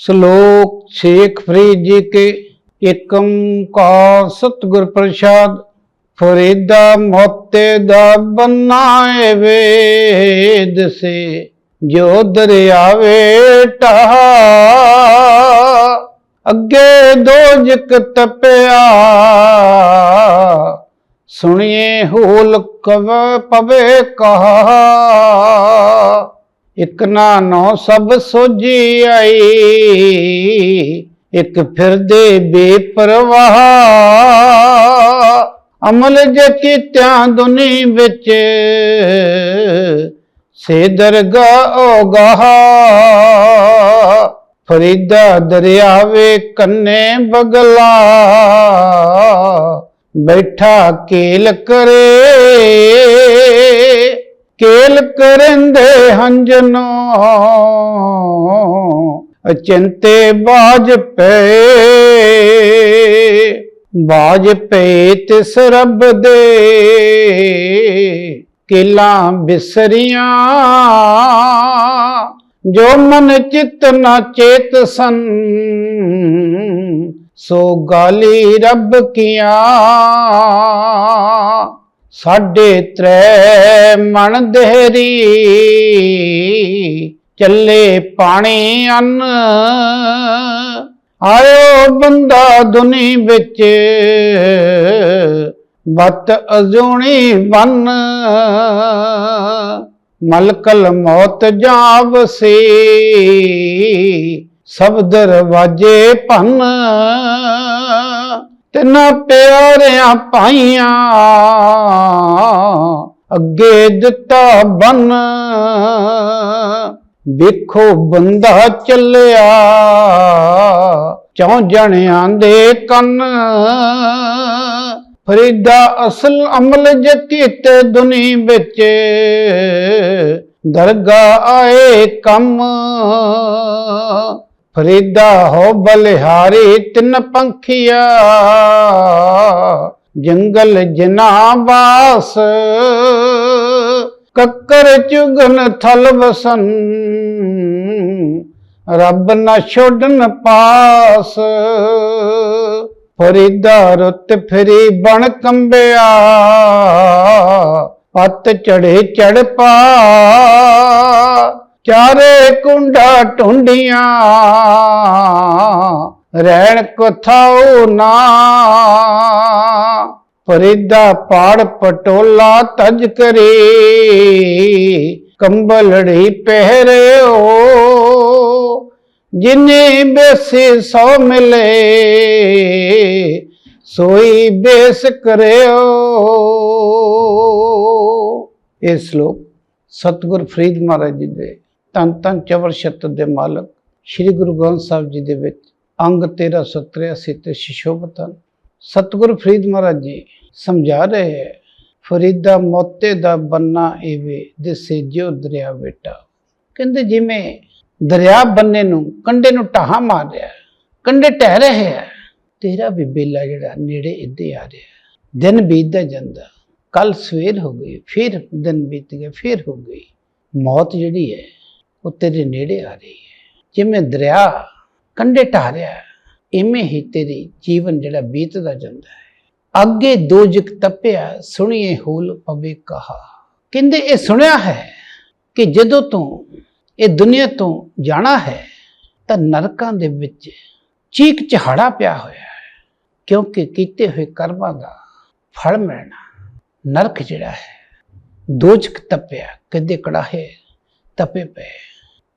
ਸ਼ਲੋਕ ਸ਼ੇਖ ਫਰੀਦ ਜੀ ਕੇ ਏਕੰ ਕਾ ਸਤਿਗੁਰ ਪ੍ਰਸਾਦ, ਫਰੀਦਾ ਮੋਤੇ ਦਾ ਬਨਾਏ ਵੇਦ ਸੇ, ਜੋ ਦਰਿਆਵੇ ਟਹਾ। ਅੱਗੇ ਦੋਜਕ ਤਪਿਆ, ਸੁਣੀਏ ਹੋਲ ਕਵ ਪਵੇ ਕਹਾ। ਇਕ ਨਾ ਨੋ ਸਭ ਸੋਜੀ ਆਈ, ਇਕ ਫਿਰਦੇ ਬੇਪਰਵਾਹ। ਅਮਲ ਜੇ ਕੀਤਿਆਂ ਦੁਨੀ ਵਿੱਚ, ਸੇ ਦਰਗਾ ਓਗਾਹ ਫਰੀਦਾ ਦਰਿਆਵੇ ਕੰਨੇ ਬਗਲਾ, ਬੈਠਾ ਕੇਲ ਕਰੇ। ਕੇਲ ਕਰੰਦੇ ਹੰਜਨੋ ਅਚਿੰਤੇ ਬਾਜ ਪਏ ਬਾਜ ਪਏ ਤਿਸ ਰੱਬ ਦੇ। ਕਿਲਾ ਬਿਸਰੀਆਂ। ਜੋ ਮਨ ਚਿਤ ਨਾ ਚੇਤ ਸੰ ਸੋ ਗਾਲੀ ਰੱਬ ਕੀਆਂ। ਸਾਡੇ ਤ੍ਰੈ ਮਨ ਦੇਹਰੀ, ਚੱਲੇ ਪਾਣੀ ਅੰਨ। ਆਇਓ ਬੰਦਾ ਦੁਨੀ ਵਿੱਚ, ਬਤ ਅਜੂਣੀ ਬਨ। ਮਲਕਲ ਮੌਤ ਜਾਵਸੀ ਸਭ ਦਰਵਾਜੇ ਭੰਨ। ਤਿੰਨਾਂ ਪਿਆਰਿਆਂ ਪਾਈਆਂ ਅੱਗੇ ਦਿੱਤਾ ਬੰਨ। ਵੇਖੋ ਬੰਦਾ ਚੱਲਿਆ, ਚੌਂ ਜਣਿਆਂ ਦੇ ਕੰਨ। ਫਰੀਦਾ ਅਸਲ ਅਮਲ ਜੇ ਕੀਤੇ ਦੁਨੀ ਵਿੱਚ ਦਰਗਾ ਆਏ ਕੰਮ। ਫਰੀਦਾ ਹੋ ਬਲਿਹਾਰੀ, ਤਿੰਨ ਪੰਖੀਆ। ਜੰਗਲ ਜਨਾਬਾਸ ਕੱਕਰ ਚੁਗਨ ਥਲ ਵਸਨ ਰੱਬ ਨਾ ਛੋਡਨ ਪਾਸ, ਫਰੀਦਾ ਰੁੱਤ ਫਿਰੀ ਬਣ ਕੰਬਿਆ। ਪੱਤ ਚੜੇ ਚੜ ਪਾ ਚਾਰੇ ਕੁੰਡਾ ਟੁੰਡੀਆਂ, ਰਹਿਣ ਕਥਾਉ ਨਾ। ਫਰੀਦਾ ਪਾੜ ਪਟੋਲਾ ਤਜ ਕਰੇ, ਕੰਬਲੜੀ ਪਹਿਰਿਓ। ਜਿਨੇ ਬੇਸੇ ਸੋ ਮਿਲੇ, ਸੋਈ ਬੇਸ ਕਰਿਓ। ਇਹ ਸ਼ਲੋਕ ਸਤਿਗੁਰ ਫਰੀਦ ਮਹਾਰਾਜ ਜੀ ਦੇ ਤਨ ਤਨ ਚਵਰ ਸ਼ਤ ਦੇ ਮਾਲਕ ਸ੍ਰੀ ਗੁਰੂ ਗ੍ਰੰਥ ਸਾਹਿਬ ਜੀ ਦੇ ਵਿੱਚ ਅੰਗ 1383 ਤੇ ਸ਼ਿਸ਼ੋਭਤਨ। ਸਤਿਗੁਰ ਫਰੀਦ ਮਹਾਰਾਜ ਜੀ ਸਮਝਾ ਰਹੇ ਹੈ ਫਰੀਦਾ ਮੋਤੇ ਦਾ ਬੰਨਾ ਏਵੇ ਦਿਸੇ ਜਿਉ ਦਰਿਆ ਬੇਟਾ ਕਹਿੰਦੇ ਜਿਵੇਂ ਦਰਿਆ ਬੰਨੇ ਨੂੰ ਕੰਡੇ ਨੂੰ ਢਾਹਾਂ ਮਾਰ ਰਿਹਾ ਹੈ, ਕੰਡੇ ਟਹਿ ਰਹੇ ਹੈ ਤੇਰਾ ਵੀ ਬੇਲਾ ਜਿਹੜਾ ਨੇੜੇ ਇੱਦੇ ਆ ਰਿਹਾ ਦਿਨ ਬੀਤਦਾ ਜਾਂਦਾ ਕੱਲ ਸਵੇਰ ਹੋ ਗਈ ਫਿਰ ਦਿਨ ਬੀਤ ਗਿਆ ਫਿਰ ਹੋ ਗਈ। ਮੌਤ ਜਿਹੜੀ ਹੈ ਉਹ ਤੇਰੇ ਨੇੜੇ ਆ ਰਹੀ ਹੈ। ਜਿਵੇਂ ਦਰਿਆ ਕੰਡੇ ਢਾਹ ਰਿਹਾ ਇਵੇਂ ਹੀ ਤੇਰੀ ਜੀਵਨ ਜਿਹੜਾ ਬੀਤਦਾ ਜਾਂਦਾ ਹੈ। ਅੱਗੇ ਦੋਜਕ ਤਪਿਆ, ਸੁਣੀਏ ਹੋਲ ਪਵੇ ਕਹਾ। ਕਹਿੰਦੇ ਇਹ ਸੁਣਿਆ ਹੈ ਕਿ ਜਦੋਂ ਤੂੰ ਇਹ ਦੁਨੀਆ ਤੋਂ ਜਾਣਾ ਹੈ, ਤਾਂ ਨਰਕਾਂ ਦੇ ਵਿੱਚ ਚੀਕ ਚਹਾੜਾ ਪਿਆ ਹੋਇਆ ਹੈ। ਕਿਉਂਕਿ ਕੀਤੇ ਹੋਏ ਕਰਮਾਂ ਦਾ ਫਲ ਮਿਲਣਾ ਨਰਕ ਜਿਹੜਾ ਹੈ। ਦੋਜਕ ਤਪਿਆ ਕਦੇ ਕੜਾਹੇ ਤਪੇ ਪਏ।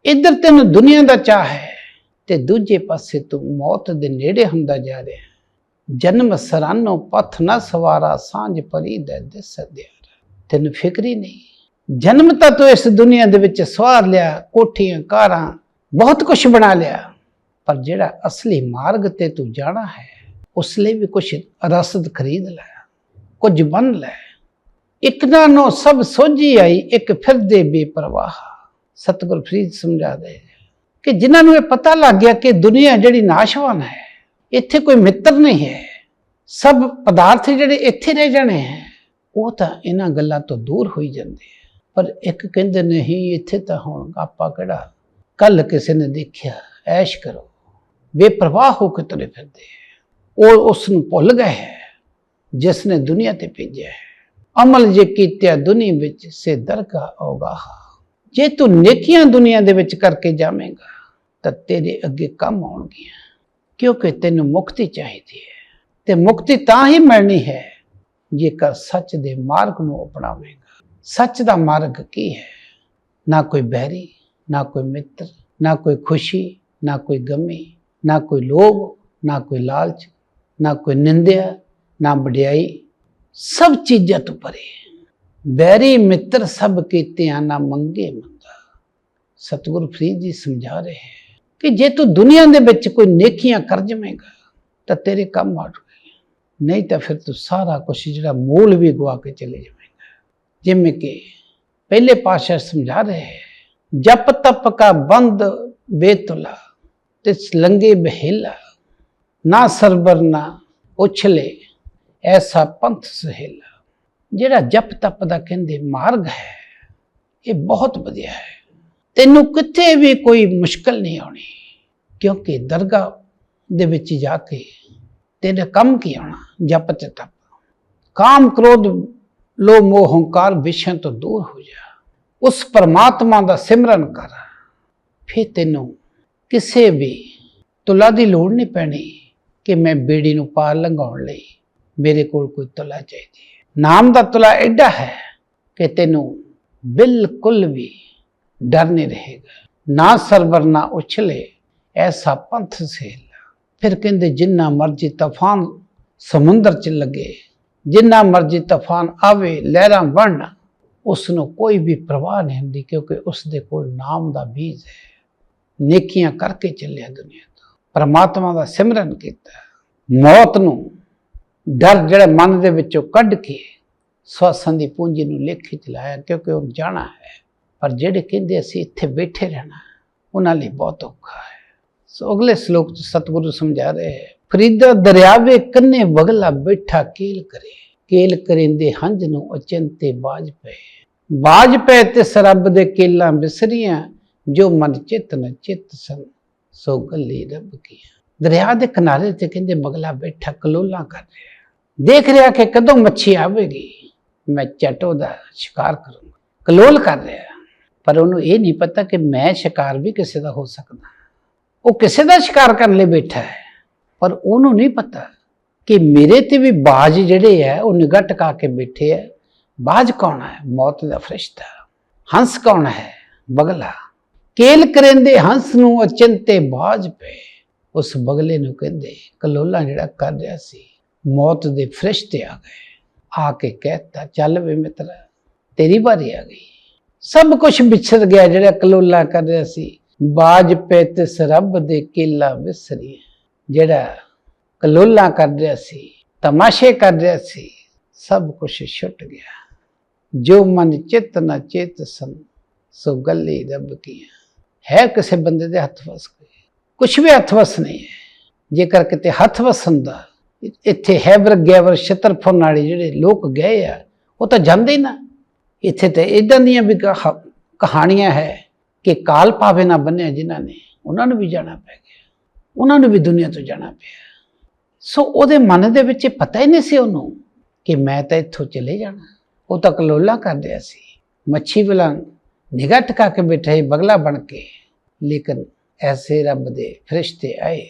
ਇਧਰ ਤੈਨੂੰ ਦੁਨੀਆ ਦਾ ਚਾਹ ਹੈ ਤੇ ਦੂਜੇ ਪਾਸੇ ਤੂੰ ਮੌਤ ਦੇ ਨੇੜੇ ਹੁੰਦਾ ਜਾ ਰਿਹਾ ਜਨਮ ਸਰਾਨੋ ਪਥ ਨਾ ਸਵਾਰਾ ਸਾਂਝ ਪਰੀ ਦੇ ਦਿਸ ਦਿਆਰ ਤੈਨੂੰ ਫਿਕਰ ਹੀ ਨਹੀਂ। ਜਨਮ ਤਾਂ ਤੂੰ ਇਸ ਦੁਨੀਆ ਦੇ ਵਿੱਚ ਸਵਾਰ ਲਿਆ, ਕੋਠੀਆਂ, ਕਾਰਾਂ, ਬਹੁਤ ਕੁਝ ਬਣਾ ਲਿਆ। ਪਰ ਜਿਹੜਾ ਅਸਲੀ ਮਾਰਗ ਤੇ ਤੂੰ ਜਾਣਾ ਹੈ, ਉਸ ਲਈ ਵੀ ਕੁਝ ਰਸਦ ਖਰੀਦ ਲੈ, ਕੁਝ ਬੰਨ ਲੈ। ਇੱਕ ਨਾ ਨੋ ਸਭ ਸੋਝੀ ਆਈ, ਇੱਕ ਫਿਰਦੇ ਬੇਪਰਵਾਹ। ਸਤਿਗੁਰ ਫਰੀਦ ਸਮਝਾ ਦੇ ਕਿ ਜਿਨ੍ਹਾਂ ਨੂੰ ਇਹ ਪਤਾ ਲੱਗ ਗਿਆ ਕਿ ਦੁਨੀਆ ਜਿਹੜੀ ਨਾਸ਼ਵਾਨ ਹੈ, ਇੱਥੇ ਕੋਈ ਮਿੱਤਰ ਨਹੀਂ ਹੈ। ਸਭ ਪਦਾਰਥ ਜਿਹੜੇ ਇੱਥੇ ਰਹਿ ਜਾਣੇ ਹੈ, ਉਹ ਤਾਂ ਇਹਨਾਂ ਗੱਲਾਂ ਤੋਂ ਦੂਰ ਹੋਈ ਜਾਂਦੇ ਆ ਪਰ ਇੱਕ ਕਹਿੰਦੇ ਨਹੀਂ, ਇੱਥੇ ਤਾਂ ਹੁਣ ਆਪਾਂ ਕਿਹੜਾ ਕੱਲ ਕਿਸੇ ਨੇ ਦੇਖਿਆ, ਐਸ਼ ਕਰੋ। ਬੇਪਰਵਾਹ ਹੋ ਕੇ ਤੁਰੇ ਫਿਰਦੇ ਉਹ ਉਸ ਨੂੰ ਭੁੱਲ ਗਏ ਹੈ ਜਿਸ ਨੇ ਦੁਨੀਆ ਤੇ ਭੇਜਿਆ ਹੈ। ਅਮਲ ਜੇ ਕੀਤਿਆ ਦੁਨੀਆ ਵਿੱਚ, ਸੇ ਦਰਗਾ ਹੋਗਾ ਜੇ ਤੂੰ ਨੇਕੀਆਂ ਦੁਨੀਆ ਦੇ ਵਿੱਚ ਕਰਕੇ ਜਾਵੇਂਗਾ, ਤਾਂ ਤੇਰੇ ਅੱਗੇ ਕੰਮ ਆਉਣਗੀਆਂ, ਕਿਉਂਕਿ ਤੈਨੂੰ ਮੁਕਤੀ ਚਾਹੀਦੀ ਹੈ। ਤੇ ਮੁਕਤੀ ਤਾਂ ਹੀ ਮਿਲਣੀ ਹੈ, ਜੇਕਰ ਸੱਚ ਦੇ ਮਾਰਗ ਨੂੰ ਅਪਣਾਵੇਂਗਾ। ਸੱਚ ਦਾ ਮਾਰਗ ਕੀ ਹੈ? ਨਾ ਕੋਈ ਬਹਿਰੀ, ਨਾ ਕੋਈ ਮਿੱਤਰ, ਨਾ ਕੋਈ ਖੁਸ਼ੀ, ਨਾ ਕੋਈ ਗਮੀ, ਨਾ ਕੋਈ ਲੋਭ, ਨਾ ਕੋਈ ਲਾਲਚ, ਨਾ ਕੋਈ ਨਿੰਦਿਆ, ਨਾ ਵਡਿਆਈ, ਸਭ ਚੀਜ਼ਾਂ ਤੋਂ ਪਰੇ ਬੈਰੀ ਮਿੱਤਰ ਸਭ ਕੀਤਿਆਂ ਨਾ ਮੰਗੇ ਮੰਦਾ ਸਤਿਗੁਰ ਫਰੀਦ ਜੀ ਸਮਝਾ ਰਹੇ ਹੈ ਕਿ ਜੇ ਤੂੰ ਦੁਨੀਆ ਦੇ ਵਿੱਚ ਕੋਈ ਨੇਕੀਆਂ ਕਰ ਜਵੇਂਗਾ, ਤਾਂ ਤੇਰੇ ਕੰਮ ਆਉਣਗੇ ਨਹੀਂ ਤਾਂ ਫਿਰ ਤੂੰ ਸਾਰਾ ਕੁਝ ਜਿਹੜਾ ਮੂਲ ਵੀ ਗਵਾ ਕੇ ਚਲੇ ਜਾਵੇਂਗਾ। ਜਿਵੇਂ ਕਿ ਪਹਿਲੇ ਪਾਸ਼ਾ ਸਮਝਾ ਰਹੇ ਹੈ, ਜਪ ਤਪ ਕਾ ਬੰਦ ਬੇਤੁਲਾ ਤਿਸ ਲੰਗੇ ਬਹਿਲਾ, ਨਾ ਸਰਬਰ ਨਾ ਉਛਲੇ, ਐਸਾ ਪੰਥ ਸਹੇਲਾ। ਜਿਹੜਾ ਜਪ ਤਪ ਦਾ ਕਹਿੰਦੇ ਮਾਰਗ ਹੈ, ਇਹ ਬਹੁਤ ਵਧੀਆ ਹੈ। ਤੈਨੂੰ ਕਿਤੇ ਵੀ ਕੋਈ ਮੁਸ਼ਕਲ ਨਹੀਂ ਆਉਣੀ, ਕਿਉਂਕਿ ਦਰਗਾਹ ਦੇ ਵਿੱਚ ਜਾ ਕੇ ਤੇਰੇ ਕੰਮ ਕੀ ਆਉਣਾ, ਜਪ ਤੇ ਤਪ। ਕਾਮ ਕ੍ਰੋਧ ਲੋ ਮੋਹ, ਹੰਕਾਰ, ਵਿਸ਼ਿਆਂ ਤੋਂ ਦੂਰ ਹੋ ਜਾ। ਉਸ ਪਰਮਾਤਮਾ ਦਾ ਸਿਮਰਨ ਕਰ। ਫਿਰ ਤੈਨੂੰ ਕਿਸੇ ਵੀ ਤੁਲਾ ਦੀ ਲੋੜ ਨਹੀਂ ਪੈਣੀ ਕਿ ਮੈਂ ਬੇੜੀ ਨੂੰ ਪਾਰ ਲੰਘਾਉਣ ਲਈ ਮੇਰੇ ਕੋਲ ਕੋਈ ਤੁਲਾ ਚਾਹੀਦੀ ਨਾਮ ਦਾ ਤੁਲਾ ਐਡਾ ਹੈ ਕਿ ਤੈਨੂੰ ਬਿਲਕੁਲ ਵੀ ਡਰ ਨਹੀਂ ਰਹੇਗਾ। ਨਾ ਸਰਵਰ, ਨਾ ਉਛਲੇ, ਐਸਾ ਪੰਥ ਸੇਲਾ। ਫਿਰ ਕਹਿੰਦੇ, ਜਿੰਨਾ ਮਰਜ਼ੀ ਤੂਫਾਨ ਸਮੁੰਦਰ ਚ ਲੱਗੇ, ਜਿੰਨਾ ਮਰਜ਼ੀ ਤੂਫਾਨ ਆਵੇ, ਲਹਿਰਾਂ ਵੜਨ ਉਸ ਨੂੰ ਕੋਈ ਵੀ ਪ੍ਰਵਾਹ ਨਹੀਂ ਹੁੰਦੀ, ਕਿਉਂਕਿ ਉਸ ਦੇ ਕੋਲ ਨਾਮ ਦਾ ਬੀਜ ਹੈ। ਨੇਕੀਆਂ ਕਰਕੇ ਚੱਲਿਆ ਦੁਨੀਆ ਤੋਂ। ਪਰਮਾਤਮਾ ਦਾ ਸਿਮਰਨ ਕੀਤਾ। ਮੌਤ ਨੂੰ ਡਰ ਜਿਹੜਾ ਮਨ ਦੇ ਵਿੱਚੋਂ ਕੱਢ ਕੇ ਸਵਾਸਾਂ ਦੀ ਪੂੰਜੀ ਨੂੰ ਲੇਖੇ ਚਲਾਇਆ ਕਿਉਂਕਿ ਉਹ ਜਾਣਾ ਹੈ। ਪਰ ਜਿਹੜੇ ਕਹਿੰਦੇ ਅਸੀਂ ਇੱਥੇ ਬੈਠੇ ਰਹਿਣਾ, ਉਹਨਾਂ ਲਈ ਬਹੁਤ ਔਖਾ ਹੈ। ਸੋ ਅਗਲੇ ਸ਼ਲੋਕ ਚ ਸਤਿਗੁਰੂ ਸਮਝਾ ਰਹੇ ਹੈ, ਫਰੀਦਾ ਦਰਿਆਵੇ ਕੰਨੇ ਬਗਲਾ ਬੈਠਾ ਕੀਲ ਕਰੇ, ਕੇਲ ਕਰਿੰਦੇ ਹੰਝ ਨੂੰ ਅਚੰਤੇ ਬਾਜ ਪਏ। ਬਾਜ ਪਏ ਤੇ ਸਰਬ ਦੇ ਕੇਲਾਂ ਬਿਸਰੀਆਂ, ਜੋ ਮਨ ਚਿਤ ਨ ਚਿਤ ਸੰ ਸੋ ਗੱਲੀ ਰੱਬ ਕੀਆਂ। ਦਰਿਆ ਦੇ ਕਿਨਾਰੇ ਤੇ ਕਹਿੰਦੇ ਬਗਲਾ ਬੈਠਾ ਕਲੋਲਾ ਕਰ ਰਿਹਾ। ਦੇਖ ਰਿਹਾ ਕਿ ਕਦੋਂ ਮੱਛੀ ਆਵੇਗੀ। ਮੈਂ ਚਟੋ ਦਾ ਸ਼ਿਕਾਰ ਕਰੂੰਗਾ। ਕਲੋਲ ਕਰ ਰਿਹਾ। ਪਰ ਉਹਨੂੰ ਇਹ ਨਹੀਂ ਪਤਾ ਕਿ ਮੈਂ ਸ਼ਿਕਾਰ ਵੀ ਕਿਸੇ ਦਾ ਹੋ ਸਕਦਾ। ਉਹ ਕਿਸੇ ਦਾ ਸ਼ਿਕਾਰ ਕਰਨ ਲਈ ਬੈਠਾ ਹੈ। ਪਰ ਉਹਨੂੰ ਨਹੀਂ ਪਤਾ ਕਿ ਮੇਰੇ ਤੇ ਵੀ ਬਾਜ ਜਿਹੜੇ ਆ, ਉਹ ਨਿਗਾਹ ਟਿਕਾ ਕੇ ਬੈਠੇ ਆ। ਬਾਜ ਕੌਣ ਹੈ? ਮੌਤ ਦਾ ਫਰਿਸ਼ਤਾ। ਹੰਸ ਕੌਣ ਹੈ? ਬਗਲਾ। ਕੇਲ ਕਰੇਂਦੇ ਹੰਸ ਨੂੰ ਅਚਿੰਤੇ ਬਾਜ ਪਏ। ਉਸ ਬਗਲੇ ਨੂੰ ਕਹਿੰਦੇ, ਕਲੋਲਾ ਜਿਹੜਾ ਕਰ ਰਿਹਾ ਸੀ ਮੌਤ ਦੇ ਫਰਿਸ਼ਤੇ ਆ ਗਏ। ਆ ਕੇ ਕਹਿਤਾ, ਚੱਲ ਵੇ ਮਿੱਤਰਾ, ਤੇਰੀ ਵਾਰੀ ਆ ਗਈ। ਸਭ ਕੁਝ ਵਿਛੜ ਗਿਆ, ਜਿਹੜਾ ਕਲੋਲਾ ਕਰ ਰਿਹਾ ਸੀ। ਬਾਜ ਪੈ ਤੇ ਸਰਬ ਦੇ ਕੇਲਾ ਵਿਸਰੀ ਜਿਹੜਾ ਕਲੋਲਾ ਕਰ ਰਿਹਾ ਸੀ, ਤਮਾਸ਼ੇ ਕਰ ਰਿਹਾ ਸੀ, ਸਭ ਕੁਝ ਛੁੱਟ ਗਿਆ। ਜੋ ਮਨ ਚਿਤ ਨਾ ਚੇਤ ਸੰ ਸੋ ਗੱਲੀ ਰੱਬ ਕੀ ਹੈ ਕਿਸੇ ਬੰਦੇ ਦੇ ਹੱਥ ਵਸ ਗਏ। ਕੁਝ ਵੀ ਹੱਥ ਵਸ ਨਹੀਂ ਹੈ। ਜੇਕਰ ਕਿਤੇ ਹੱਥ ਵਸਣ ਦਾ ਇੱਥੇ ਹੈਬਰ ਗੈਵਰ ਛਤਰਫਨ ਵਾਲੇ ਜਿਹੜੇ ਲੋਕ ਗਏ ਆ, ਉਹ ਤਾਂ ਜਾਂਦੇ ਹੀ ਨਾ। ਇੱਥੇ ਤੇ ਇਦਾਂ ਦੀਆਂ ਵੀ ਕਹਾ- ਕਹਾਣੀਆਂ ਹੈ ਕਿ ਕਾਲ ਪਾਵੇ ਨਾ ਬੰਨਿਆ ਜਿਨ੍ਹਾਂ ਨੇ, ਉਹਨਾਂ ਨੂੰ ਵੀ ਜਾਣਾ ਪੈ ਗਿਆ। ਉਹਨਾਂ ਨੂੰ ਵੀ ਦੁਨੀਆ ਤੋਂ ਜਾਣਾ ਪਿਆ। ਸੋ ਉਹਦੇ ਮਨ ਦੇ ਵਿੱਚ ਇਹ ਪਤਾ ਹੀ ਨਹੀਂ ਸੀ ਉਹਨੂੰ ਕਿ ਮੈਂ ਤਾਂ ਇੱਥੋਂ ਚਲੇ ਜਾਣਾ। ਉਹ ਤਾਂ ਕਲੋਲਾ ਕਰ ਰਿਹਾ ਸੀ। ਮੱਛੀ ਵਾਲਾ ਨਿਗਾਹ ਟਕਾ ਕੇ ਬੈਠਾ ਹੈ ਬਗਲਾ ਬਣ ਕੇ। ਲੇਕਿਨ ਐਸੇ ਰੱਬ ਦੇ ਫਰਿਸ਼ਤੇ ਆਏ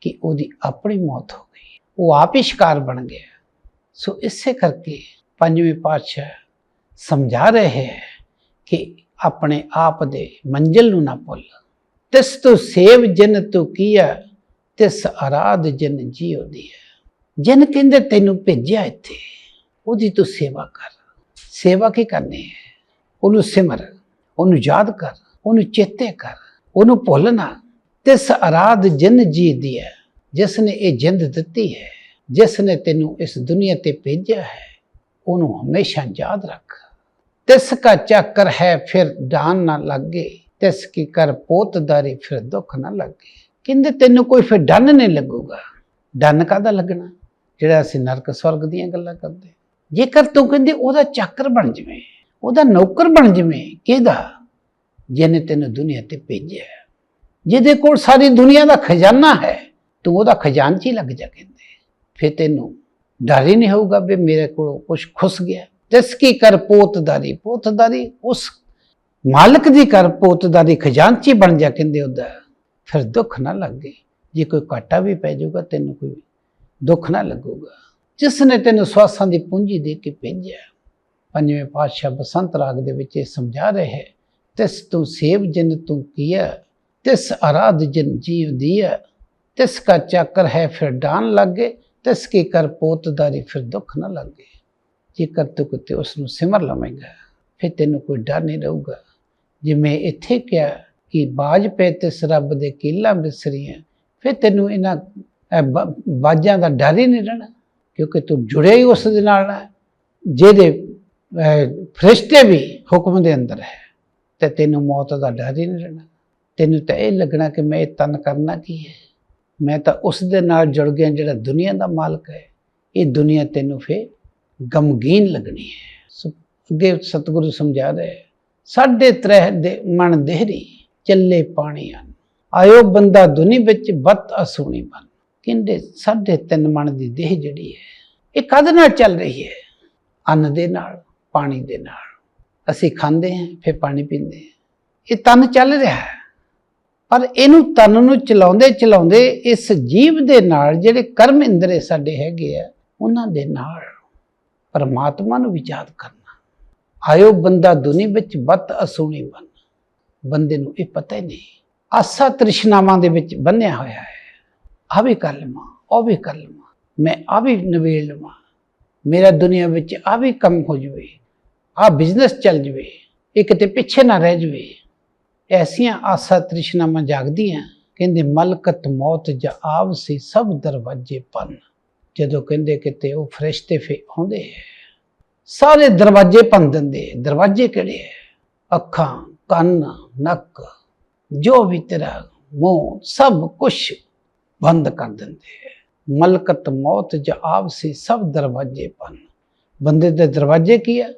ਕਿ ਉਹਦੀ ਆਪਣੀ ਮੌਤ ਹੋ ਗਈ ਉਹ ਆਪ ਹੀ ਸ਼ਿਕਾਰ ਬਣ ਗਿਆ ਸੋ ਇਸੇ ਕਰਕੇ ਪੰਜਵੇਂ ਪਾਤਸ਼ਾਹ ਸਮਝਾ ਰਹੇ ਹੈ ਕਿ ਆਪਣੇ ਆਪ ਦੇ ਮੰਜ਼ਿਲ ਨੂੰ ਨਾ ਭੁੱਲ। ਤਿਸ ਤੂੰ ਸੇਵ ਜਿਨ ਤੂੰ ਕੀਆ ਤਿਸ ਅਰਾਧ ਜਿਨ ਜੀਉ ਦੀ ਜਿਨ ਕਹਿੰਦੇ ਤੈਨੂੰ ਭੇਜਿਆ ਇੱਥੇ, ਉਹਦੀ ਤੂੰ ਸੇਵਾ ਕਰ। ਸੇਵਾ ਕੀ ਕਰਨੀ ਹੈ? ਉਹਨੂੰ ਸਿਮਰ, ਉਹਨੂੰ ਯਾਦ ਕਰ, ਉਹਨੂੰ ਚੇਤੇ ਕਰ, ਉਹਨੂੰ ਭੁੱਲ ਨਾ। ਤਿਸ ਅਰਾਧ ਜਿਨ ਜੀ ਦੀ ਹੈ ਜਿਸ ਨੇ ਇਹ ਜਿੰਦ ਦਿੱਤੀ ਹੈ ਜਿਸ ਨੇ ਤੈਨੂੰ ਇਸ ਦੁਨੀਆ ਤੇ ਭੇਜਿਆ ਹੈ, ਉਹਨੂੰ ਹਮੇਸ਼ਾ ਯਾਦ ਰੱਖ। ਤਿਸ ਕਾ ਚੱਕਰ ਹੈ ਫਿਰ ਡਾਨ ਨਾ ਲੱਗੇ, ਤਿਸ ਕੀ ਕਰ ਪੋਤਦਾਰੀ ਫਿਰ ਦੁੱਖ ਨਾ ਲੱਗੇ। ਕਹਿੰਦੇ ਤੈਨੂੰ ਕੋਈ ਫਿਰ ਡੰਨ ਨਹੀਂ ਲੱਗੂਗਾ। ਡੰਨ ਕਾਦਾ ਲੱਗਣਾ? ਜਿਹੜਾ ਅਸੀਂ ਨਰਕ ਸਵਰਗ ਦੀਆਂ ਗੱਲਾਂ ਕਰਦੇ। ਜੇਕਰ ਤੂੰ ਕਹਿੰਦੇ ਉਹਦਾ ਚੱਕਰ ਬਣ ਜਵੇਂ, ਉਹਦਾ ਨੌਕਰ ਬਣ ਜਵੇਂ, ਕਿਹਦਾ? ਜਿਹਨੇ ਤੈਨੂੰ ਦੁਨੀਆ ਤੇ ਭੇਜਿਆ ਜਿਹਦੇ ਕੋਲ ਸਾਰੀ ਦੁਨੀਆ ਦਾ ਖਜ਼ਾਨਾ ਹੈ। ਤੂੰ ਉਹਦਾ ਖਜ਼ਾਨਚੀ ਲੱਗ ਜਾ ਕਹਿੰਦੇ। ਫਿਰ ਤੈਨੂੰ ਡਰ ਹੀ ਨਹੀਂ ਹੋਊਗਾ ਵੀ ਮੇਰੇ ਕੋਲ ਕੁਝ ਖੁੱਸ ਗਿਆ। ਤਿਸ ਕੀ ਕਰ ਪੋਤਦਾਰੀ ਪੋਤਦਾਰੀ ਉਸ ਮਾਲਕ ਦੀ ਕਰ ਪੋਤਦਾਰੀ ਖਜ਼ਾਨਚੀ ਬਣ ਜਾ ਕਹਿੰਦੇ ਉਹਦਾ। ਫਿਰ ਦੁੱਖ ਨਾ ਲੱਗੇ। ਜੇ ਕੋਈ ਘਾਟਾ ਵੀ ਪੈ ਜਾਊਗਾ, ਤੈਨੂੰ ਕੋਈ ਦੁੱਖ ਨਾ ਲੱਗੂਗਾ। ਜਿਸ ਨੇ ਤੈਨੂੰ ਸਵਾਸਾਂ ਦੀ ਪੂੰਜੀ ਦੇ ਕੇ ਭੇਜਿਆ, ਪੰਜਵੇਂ ਪਾਤਸ਼ਾਹ ਬਸੰਤ ਰਾਗ ਦੇ ਵਿੱਚ ਇਹ ਸਮਝਾ ਰਿਹਾ ਹੈ, ਤਿਸ ਤੂੰ ਸੇਵ ਜਿਨ ਤੂੰ ਕੀਆ, ਤਿਸ ਅਰਾਧ ਜਿਨ ਜੀਵ ਦੀਆ। ਤਿਸ ਕਾ ਚੱਕਰ ਹੈ ਫਿਰ ਡਾਨ ਲੱਗੇ ਤਿਸ ਕੀ ਕਰ ਪੋਤਦਾਰੀ ਫਿਰ ਦੁੱਖ ਨਾ ਲੱਗੇ। ਜੇਕਰ ਤੂੰ ਕਿਤੇ ਉਸ ਨੂੰ ਸਿਮਰ ਲਵੇਂਗਾ, ਫਿਰ ਤੈਨੂੰ ਕੋਈ ਡਰ ਨਹੀਂ ਰਹੂਗਾ। ਜਿਵੇਂ ਇੱਥੇ ਕਿਹਾ ਕਿ ਬਾਜ ਪੈ ਤਿਸ ਰੱਬ ਦੇ ਕੀਲਾ ਬਿਸਰੀਆਂ, ਫਿਰ ਤੈਨੂੰ ਇਹਨਾਂ ਬਾਜਾਂ ਦਾ ਡਰ ਹੀ ਨਹੀਂ ਰਹਿਣਾ, ਕਿਉਂਕਿ ਤੂੰ ਜੁੜਿਆ ਹੀ ਉਸ ਦੇ ਨਾਲ ਹੈ, ਜਿਹਦੇ ਫਰਿਸ਼ਤੇ ਵੀ ਹੁਕਮ ਦੇ ਅੰਦਰ ਹੈ। ਤੇ ਤੈਨੂੰ ਮੌਤ ਦਾ ਡਰ ਹੀ ਨਹੀਂ ਰਹਿਣਾ। ਤੈਨੂੰ ਤਾਂ ਇਹ ਲੱਗਣਾ ਕਿ ਮੈਂ ਇਹ ਤਨ ਕਰਨਾ ਕੀ ਹੈ? ਮੈਂ ਤਾਂ ਉਸ ਦੇ ਨਾਲ ਜੁੜ ਗਿਆ ਜਿਹੜਾ ਦੁਨੀਆ ਦਾ ਮਾਲਕ ਹੈ। ਇਹ ਦੁਨੀਆ ਤੈਨੂੰ ਫੇ ਗਮਗੀਨ ਲੱਗਣੀ ਹੈ। ਸੋ ਅੱਗੇ ਸਤਿਗੁਰੂ ਸਮਝਾ ਰਿਹਾ ਹੈ, ਸਾਢੇ ਤ੍ਰੈ ਦੇ ਮਨ ਦੇਹਰੀ ਚੱਲੇ ਪਾਣੀ ਹਨ। ਆਇਓ ਬੰਦਾ ਦੁਨੀ ਵਿੱਚ ਬਤ ਅਸੂਣੀ ਬਨ ਕਹਿੰਦੇ ਸਾਢੇ ਤਿੰਨ ਮਨ ਦੀ ਦੇਹ ਜਿਹੜੀ ਹੈ ਇਹ ਕਦ ਨਾਲ ਚੱਲ ਰਹੀ ਹੈ? ਅੰਨ ਦੇ ਨਾਲ ਪਾਣੀ ਦੇ ਨਾਲ। ਅਸੀਂ ਖਾਂਦੇ ਹਾਂ ਫਿਰ ਪਾਣੀ ਪੀਂਦੇ ਹਾਂ। ਇਹ ਤਨ ਚੱਲ ਰਿਹਾ ਹੈ। ਪਰ ਇਹਨੂੰ ਤਨ ਨੂੰ ਚਲਾਉਂਦੇ ਚਲਾਉਂਦੇ ਇਸ ਜੀਵ ਦੇ ਨਾਲ ਜਿਹੜੇ ਕਰਮ ਇੰਦਰੇ ਸਾਡੇ ਹੈਗੇ ਆ, ਉਹਨਾਂ ਦੇ ਨਾਲ ਪਰਮਾਤਮਾ ਨੂੰ ਵੀ ਯਾਦ ਕਰਨਾ। ਆਇਓ ਬੰਦਾ ਦੁਨੀ ਵਿੱਚ ਬਤ ਅਸੂਣੀ ਬਣ। ਬੰਦੇ ਨੂੰ ਇਹ ਪਤਾ ਹੀ ਨਹੀਂ। ਆਸਾ ਤ੍ਰਿਸ਼ਨਾਵਾਂ ਦੇ ਵਿੱਚ ਬੰਨਿਆ ਹੋਇਆ ਹੈ। ਆ ਵੀ ਕਰ ਲਵਾਂ, ਉਹ ਵੀ ਕਰ ਲਵਾਂ, ਮੈਂ ਆ ਵੀ ਨਵੇੜ ਲਵਾਂ। ਮੇਰਾ ਦੁਨੀਆ ਵਿੱਚ ਆ ਵੀ ਕੰਮ ਹੋ ਜਵੇ, ਆ ਬਿਜ਼ਨਸ ਚੱਲ ਜਵੇ, ਇਹ ਕਿਤੇ ਪਿੱਛੇ ਨਾ ਰਹਿ ਜਵੇ। ਐਸੀਆਂ ਆਸਾ ਤ੍ਰਿਸ਼ਨਾਵਾਂ ਜਾਗਦੀਆਂ ਕਹਿੰਦੇ ਮਲਕਤ ਮੌਤ ਜਾ ਸੀ ਸਭ ਦਰਵਾਜੇ ਪੰਨ ਜਦੋਂ ਕਹਿੰਦੇ ਕਿਤੇ ਉਹ ਫਰਿਸ਼ਤੇ ਫੇ ਆਉਂਦੇ ਹੈ, ਸਾਰੇ ਦਰਵਾਜੇ ਭੰਨ ਦਿੰਦੇ ਦਰਵਾਜੇ ਕਿਹੜੇ ਹੈ? ਅੱਖਾਂ, ਕੰਨ, ਨੱਕ, ਜੋ ਵੀ ਤੇਰਾ ਮੂੰਹ, ਸਭ ਕੁਝ ਬੰਦ ਕਰ ਦਿੰਦੇ ਹੈ। ਮਲਕਤ ਮੌਤ ਜ ਆਪ ਸੀ ਸਭ ਦਰਵਾਜੇ ਪੰਨ ਬੰਦੇ ਦੇ ਦਰਵਾਜੇ ਕੀ ਹੈ?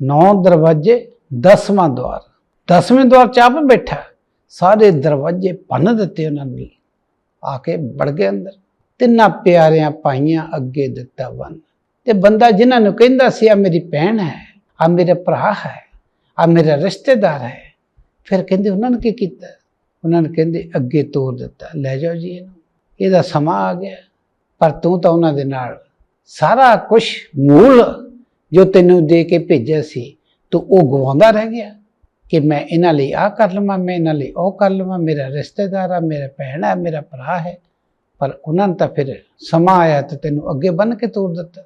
ਨੌ ਦਰਵਾਜੇ, ਦਸਵਾਂ ਦਵਾਰ। ਦਸਵੇਂ ਦਵਾਰ ਚ ਆਪ ਬੈਠਾ। ਸਾਰੇ ਦਰਵਾਜੇ ਭੰਨ ਦਿੱਤੇ ਉਹਨਾਂ ਨੇ। ਆ ਕੇ ਵੜ ਗਏ ਅੰਦਰ। ਤਿੰਨਾਂ ਪਿਆਰਿਆਂ ਪਾਈਆਂ ਅੱਗੇ ਦਿੱਤਾ ਵਨ ਤੇ ਬੰਦਾ ਜਿਨ੍ਹਾਂ ਨੂੰ ਕਹਿੰਦਾ ਸੀ ਆ ਮੇਰੀ ਭੈਣ ਹੈ ਆ ਮੇਰੇ ਭਰਾ ਹੈ ਆ ਮੇਰਾ ਰਿਸ਼ਤੇਦਾਰ ਹੈ। ਫਿਰ ਕਹਿੰਦੇ ਉਹਨਾਂ ਨੇ ਕੀ ਕੀਤਾ? ਉਹਨਾਂ ਨੇ ਕਹਿੰਦੇ, ਅੱਗੇ ਤੋਰ ਦਿੱਤਾ। ਲੈ ਜਾਓ ਜੀ ਇਹਨੂੰ। ਇਹਦਾ ਸਮਾਂ ਆ ਗਿਆ। ਪਰ ਤੂੰ ਤਾਂ ਉਹਨਾਂ ਦੇ ਨਾਲ ਸਾਰਾ ਕੁਝ ਮੂਲ ਜੋ ਤੈਨੂੰ ਦੇ ਕੇ ਭੇਜਿਆ ਸੀ, ਤੂੰ ਉਹ ਗਵਾਉਂਦਾ ਰਹਿ ਗਿਆ। ਕਿ ਮੈਂ ਇਹਨਾਂ ਲਈ ਆ ਕਰ ਲਵਾਂ, ਮੈਂ ਇਹਨਾਂ ਲਈ ਉਹ ਕਰ ਲਵਾਂ, ਮੇਰਾ ਰਿਸ਼ਤੇਦਾਰ ਆ, ਮੇਰਾ ਭੈਣ ਆ, ਮੇਰਾ ਭਰਾ ਹੈ। ਪਰ ਉਹਨਾਂ ਨੇ ਤਾਂ ਫਿਰ ਸਮਾਂ ਆਇਆ ਤੇ ਤੈਨੂੰ ਅੱਗੇ ਬੰਨ ਕੇ ਤੋਰ ਦਿੱਤਾ।